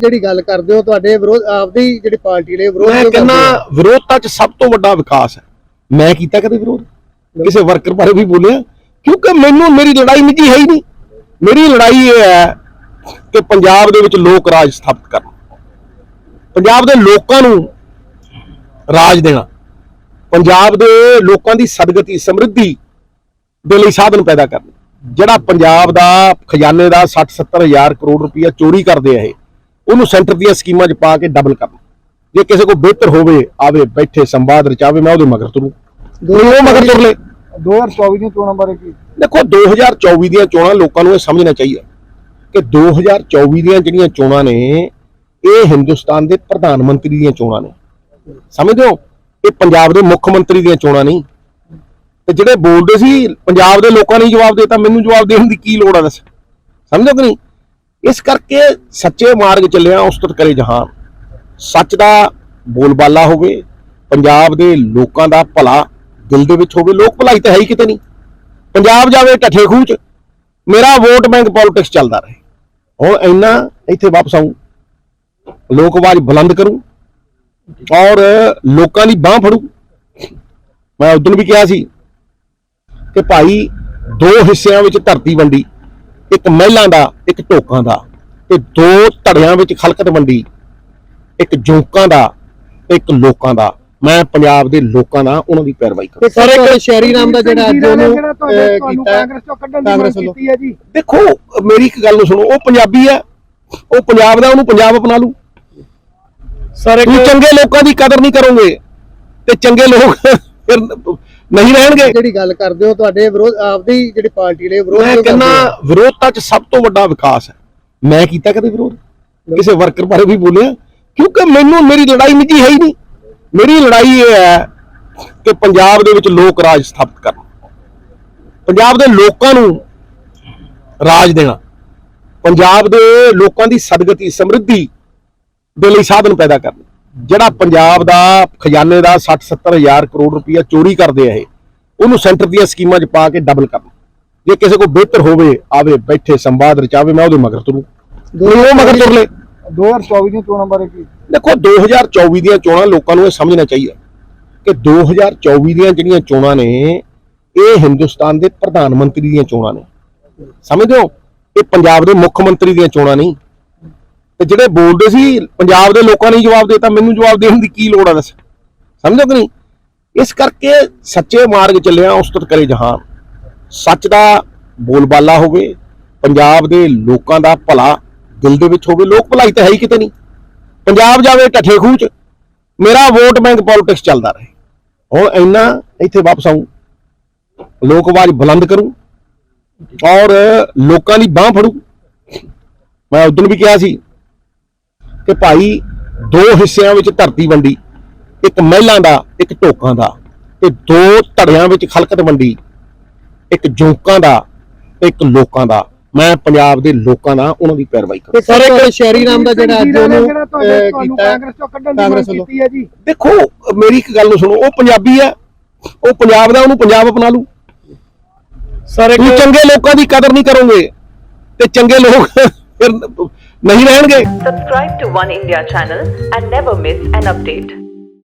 ਜਿਹੜੀ ਗੱਲ ਕਰਦੇ ਹੋ ਤੁਹਾਡੇ ਵਿਰੋਧ ਆਪਦੀ ਜਿਹੜੀ ਪਾਰਟੀ ਲਈ ਵਿਰੋਧ ਮੈਂ ਕਹਿੰਦਾ? ਵਿਰੋਧਤਾ 'ਚ ਸਭ ਤੋਂ ਵੱਡਾ ਵਿਕਾਸ ਹੈ। ਮੈਂ ਕੀਤਾ ਕਦੇ ਵਿਰੋਧ? ਕਿਸੇ ਵਰਕਰ ਬਾਰੇ ਵੀ ਬੋਲਿਆ? ਕਿਉਂਕਿ ਮੈਨੂੰ ਮੇਰੀ ਲੜਾਈ ਨਿੱਜੀ ਹੈ ਹੀ ਨਹੀਂ। ਮੇਰੀ ਲੜਾਈ ਇਹ ਹੈ ਕਿ ਪੰਜਾਬ ਦੇ ਵਿੱਚ ਲੋਕ ਰਾਜ ਸਥਾਪਿਤ ਕਰਨ। ਪੰਜਾਬ ਦੇ ਲੋਕਾਂ ਨੂੰ ਰਾਜ ਦੇਣਾ। ਪੰਜਾਬ ਦੇ ਲੋਕਾਂ ਦੀ ਸਦਗਤੀ ਸਮਰਿੱਧੀ ਦੇ ਲਈ ਸਾਧਨ ਪੈਦਾ ਕਰਨਾ। ਜਿਹੜਾ ਪੰਜਾਬ ਦਾ ਖਜ਼ਾਨੇ ਦਾ 60 70 ਹਜ਼ਾਰ ਕਰੋੜ ਰੁਪਇਆ ਚੋਰੀ ਕਰਦੇ ਆ ਇਹ ਉਹਨੂੰ ਸੈਂਟਰ ਦੀਆਂ ਸਕੀਮਾਂ 'ਚ ਪਾ ਕੇ ਡਬਲ ਕਰਨਾ। ਜੇ ਕਿਸੇ ਕੋ ਬਿਹਤਰ ਹੋਵੇ ਆਵੇ ਬੈਠੇ ਸੰਵਾਦ ਰਚਾਵੇ ਮੈਂ ਉਹਦੇ ਮਗਰ ਤੁਰੂ। ਉਹ ਮਗਰ ਤੁਰ ਲੈ। 2024 ਦੀਆਂ ਚੋਣਾਂ ਬਾਰੇ ਕੀ? ਦੇਖੋ 2024 ਦੀਆਂ ਚੋਣਾਂ ਲੋਕਾਂ ਨੂੰ ਇਹ ਸਮਝਣਾ ਚਾਹੀਦਾ ਕਿ 2024 ਦੀਆਂ ਜਿਹੜੀਆਂ ਚੋਣਾਂ ਨੇ ਇਹ ਹਿੰਦੁਸਤਾਨ ਦੇ ਪ੍ਰਧਾਨ ਮੰਤਰੀ ਦੀਆਂ ਚੋਣਾਂ ਨੇ। ਸਮਝਦੇ ਹੋ? ਇਹ ਪੰਜਾਬ ਦੇ ਮੁੱਖ ਮੰਤਰੀ ਦੀਆਂ ਚੋਣਾਂ ਨਹੀਂ। ਤੇ ਜਿਹੜੇ ਬੋਲਦੇ ਸੀ ਪੰਜਾਬ ਦੇ ਲੋਕਾਂ ਨੇ ਜਵਾਬ ਦੇਤਾ ਮੈਨੂੰ ਜਵਾਬ ਦੇਣ ਦੀ ਕੀ ਲੋੜ ਆ ਦੱਸ? ਸਮਝੋ ਕਿ ਨਹੀਂ? ਇਸ ਕਰਕੇ ਸੱਚੇ ਮਾਰਗ ਚੱਲਿਆ ਉਸਤਤ ਕਰੇ ਜਹਾਨ। ਸੱਚ ਦਾ ਬੋਲਬਾਲਾ ਹੋਵੇ, ਪੰਜਾਬ ਦੇ ਲੋਕਾਂ ਦਾ ਭਲਾ ਦਿਲ ਦੇ ਵਿੱਚ ਹੋਵੇ, ਲੋਕ ਭਲਾਈ ਤਾਂ ਹੈ ਹੀ ਕਿਤੇ ਨਹੀਂ। ਪੰਜਾਬ ਜਾਵੇ ਢੱਠੇ ਖੂਹ ਚ, ਮੇਰਾ ਵੋਟ ਬੈਂਕ ਪੋਲਿਟਿਕਸ ਚੱਲਦਾ ਰਹੇ। ਹੁਣ ਇੰਨਾ ਇੱਥੇ ਵਾਪਸ ਆਉਂ ਲੋਕ ਆਵਾਜ਼ ਬੁਲੰਦ ਕਰੂੰ ਔਰ ਲੋਕਾਂ ਦੀ ਬਾਹ ਫੜੂ। ਮੈਂ ਉਦੋਂ ਵੀ ਕਿਹਾ ਸੀ ਕਿ ਭਾਈ ਦੋ ਹਿੱਸਿਆਂ ਵਿੱਚ ਧਰਤੀ ਵੰਡੀ ਇੱਕ ਮਹਿਲਾਂ ਦਾ ਇੱਕ ਢੋਕਾਂ ਦਾ ਤੇ ਦੋ ਧੜਿਆਂ ਵਿੱਚ ਖਲਕਤ ਵੰਡੀ ਇੱਕ ਜੋਕਾਂ ਦਾ ਤੇ ਇੱਕ ਲੋਕਾਂ ਦਾ। ਮੈਂ ਪੰਜਾਬ ਦੇ ਲੋਕਾਂ ਦਾ ਉਹਨਾਂ ਦੀ ਪੈਰਵਾਈ ਕਰਾਂ ਸਰ ਇੱਕ ਸ਼ਹਿਰੀ ਨਾਮ ਦਾ ਜਿਹੜਾ ਅੱਜ ਉਹਨੂੰ ਕੀਤਾ ਕਾਂਗਰਸ ਚੋਂ ਕੱਢਣ ਦੀ ਕਾਂਗਰਸ ਮੰਗ ਵੱਲੋਂ। ਕੀਤੀ ਹੈ ਜੀ। ਦੇਖੋ ਮੇਰੀ ਇੱਕ ਗੱਲ ਨੂੰ ਸੁਣੋ ਉਹ ਪੰਜਾਬੀ ਹੈ ਉਹ ਪੰਜਾਬ ਦਾ ਉਹਨੂੰ ਪੰਜਾਬ ਅਪਣਾ ਲੂ ਸਰ ਤੁਸੀਂ ਚੰਗੇ ਲੋਕਾਂ ਦੀ ਕਦਰ ਨਹੀਂ ਕਰੋਗੇ ਤੇ ਚੰਗੇ ਲੋਕ ਫਿਰ ਨਹੀਂ ਰਹਿਣਗੇ। ਜਿਹੜੀ ਗੱਲ ਕਰਦੇ ਹੋ ਤੁਹਾਡੇ ਵਿਰੋਧ ਆਪਦੀ ਜਿਹੜੀ ਪਾਰਟੀ ਲਈ ਵਿਰੋਧ ਮੈਂ ਕਹਿੰਦਾ? ਵਿਰੋਧਤਾ 'ਚ ਸਭ ਤੋਂ ਵੱਡਾ ਵਿਕਾਸ ਹੈ। ਮੈਂ ਕੀਤਾ ਕਦੇ ਵਿਰੋਧ? ਕਿਸੇ ਵਰਕਰ ਬਾਰੇ ਵੀ ਬੋਲਿਆ? ਕਿਉਂਕਿ ਮੈਨੂੰ ਮੇਰੀ ਲੜਾਈ ਨਿੱਜੀ ਹੈ ਹੀ ਨਹੀਂ। ਮੇਰੀ ਲੜਾਈ ਇਹ ਹੈ ਕਿ ਪੰਜਾਬ ਦੇ ਵਿੱਚ ਲੋਕ ਰਾਜ ਸਥਾਪਿਤ ਕਰਨਾ। ਪੰਜਾਬ ਦੇ ਲੋਕਾਂ ਨੂੰ ਰਾਜ ਦੇਣਾ। ਪੰਜਾਬ ਦੇ ਲੋਕਾਂ ਦੀ ਸਦਗਤੀ ਸਮਰਿੱਧੀ ਦੇ ਲਈ ਸਾਧਨ ਪੈਦਾ ਕਰਨਾ। ਜਿਹੜਾ ਪੰਜਾਬ ਦਾ ਖਜ਼ਾਨੇ ਦਾ 60 70 ਹਜ਼ਾਰ ਕਰੋੜ ਰੁਪਇਆ ਚੋਰੀ ਕਰਦੇ ਆ ਇਹ ਉਹਨੂੰ ਸੈਂਟਰ ਦੀਆਂ ਸਕੀਮਾਂ 'ਚ ਪਾ ਕੇ ਡਬਲ ਕਰਨਾ। ਜੇ ਕਿਸੇ ਕੋ ਬਿਹਤਰ ਹੋਵੇ ਆਵੇ ਬੈਠੇ ਸੰਵਾਦ ਰਚਾਵੇ ਮੈਂ ਉਹਦੇ ਮਗਰ ਤੁਰੂ। ਉਹ ਮਗਰ ਤੁਰ ਲੈ। 2024 ਦੀਆਂ ਚੋਣਾਂ ਬਾਰੇ ਕੀ? ਦੇਖੋ 2024 ਦੀਆਂ ਚੋਣਾਂ ਲੋਕਾਂ ਨੂੰ ਇਹ ਸਮਝਣਾ ਚਾਹੀਦਾ ਕਿ 2024 ਦੀਆਂ ਜਿਹੜੀਆਂ ਚੋਣਾਂ ਨੇ ਇਹ ਹਿੰਦੁਸਤਾਨ ਦੇ ਪ੍ਰਧਾਨ ਮੰਤਰੀ ਦੀਆਂ ਚੋਣਾਂ ਨੇ। ਸਮਝਦੇ ਹੋ? ਇਹ ਪੰਜਾਬ ਦੇ ਮੁੱਖ ਮੰਤਰੀ ਦੀਆਂ ਚੋਣਾਂ ਨਹੀਂ। ਤੇ ਜਿਹੜੇ ਬੋਲਦੇ ਸੀ, ਪੰਜਾਬ ਦੇ ਲੋਕਾਂ ਨੇ ਹੀ ਜਵਾਬ ਦੇਤਾ, ਮੈਨੂੰ ਜਵਾਬ ਦੇਣ ਦੀ ਕੀ ਲੋੜ ਆ ਦੱਸ? ਸਮਝੋ ਕਿ ਨਹੀਂ? ਇਸ ਕਰਕੇ ਸੱਚੇ ਮਾਰਗ ਚੱਲਿਆ ਉਸਤਤ ਕਰੇ ਜਹਾਨ। ਸੱਚ ਦਾ ਬੋਲਬਾਲਾ ਹੋਵੇ, ਪੰਜਾਬ ਦੇ ਲੋਕਾਂ ਦਾ ਭਲਾ ਦਿਲ ਦੇ ਵਿੱਚ ਹੋਵੇ, ਲੋਕ ਭਲਾਈ ਤਾਂ ਹੈ ਹੀ ਕਿਤੇ ਨਹੀਂ। ਪੰਜਾਬ ਜਾਵੇ ਢੱਠੇ ਖੂਹ ਚ, ਮੇਰਾ ਵੋਟ ਬੈਂਕ ਪੋਲਿਟਿਕਸ ਚੱਲਦਾ ਰਹੇ। ਹੁਣ ਇੰਨਾ ਇੱਥੇ ਵਾਪਸ ਆਉਂ ਲੋਕ ਆਵਾਜ਼ ਬੁਲੰਦ ਕਰੂੰ ਔਰ ਲੋਕਾਂ ਦੀ ਬਾਹ ਫੜੂ। ਮੈਂ ਉਦੋਂ ਵੀ ਕਿਹਾ ਸੀ ਕਿ ਭਾਈ ਦੋ ਹਿੱਸਿਆਂ ਵਿੱਚ ਧਰਤੀ ਵੰਡੀ ਇੱਕ ਮਹਿਲਾਂ ਦਾ ਇੱਕ ਢੋਕਾਂ ਦਾ ਤੇ ਦੋ ਧੜਿਆਂ ਵਿੱਚ ਖਲਕਤ ਵੰਡੀ ਇੱਕ ਜੋਕਾਂ ਦਾ ਤੇ ਇੱਕ ਲੋਕਾਂ ਦਾ। ਮੈਂ ਪੰਜਾਬ ਦੇ ਲੋਕਾਂ ਦਾ ਉਹਨਾਂ ਦੀ ਪੈਰਵਾਈ ਕਰਾਂ ਸਰ ਇੱਕ ਸ਼ਹਿਰੀ ਨਾਮ ਦਾ ਜਿਹੜਾ ਅੱਜ ਉਹਨੂੰ ਕੀਤਾ ਕਾਂਗਰਸ ਚੋਂ ਕੱਢਣ ਦੀ ਕਾਂਗਰਸ ਮੰਗ ਵੱਲੋਂ। ਕੀਤੀ ਹੈ ਜੀ। ਦੇਖੋ ਮੇਰੀ ਇੱਕ ਗੱਲ ਨੂੰ ਸੁਣੋ ਉਹ ਪੰਜਾਬੀ ਹੈ ਉਹ ਪੰਜਾਬ ਦਾ ਉਹਨੂੰ ਪੰਜਾਬ ਅਪਣਾ ਲੂ ਸਰ ਚੰਗੇ ਲੋਕਾਂ ਦੀ ਕਦਰ ਨਹੀਂ ਕਰੋਗੇ ਤੇ ਚੰਗੇ ਲੋਕ ਫਿਰ नहीं रहेंगे subscribe to one India channel and never miss an update